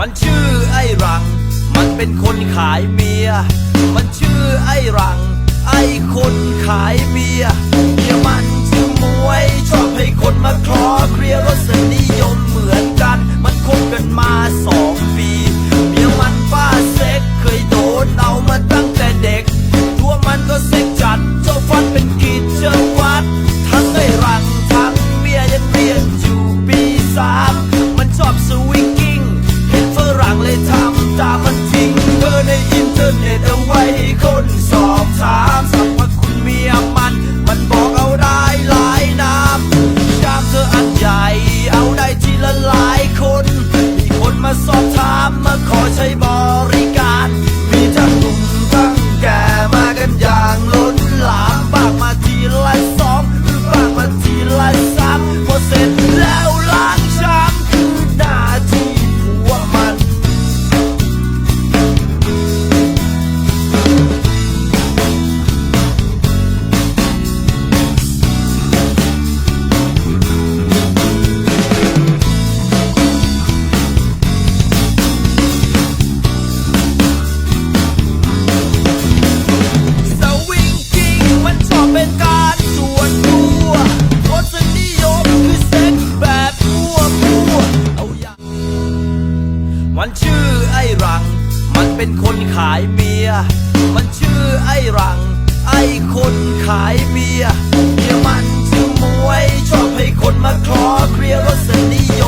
มันชื่อไอ้รัง มันเป็นคนขายเบียร์มันชื่อไอ้รัง ไอ้คนขายเบียร์เบียร์มันชื่อมวย ชอบให้คนมาคลอเคลียร์รสนี ไอรัง มันเป็นคนขายเบียร์มันชื่อไอ้รัง ไอ้คนขายเบียร์เบียร์มันชื่อมวย ชอบให้คนมาคลอเคลียร์รสนิยม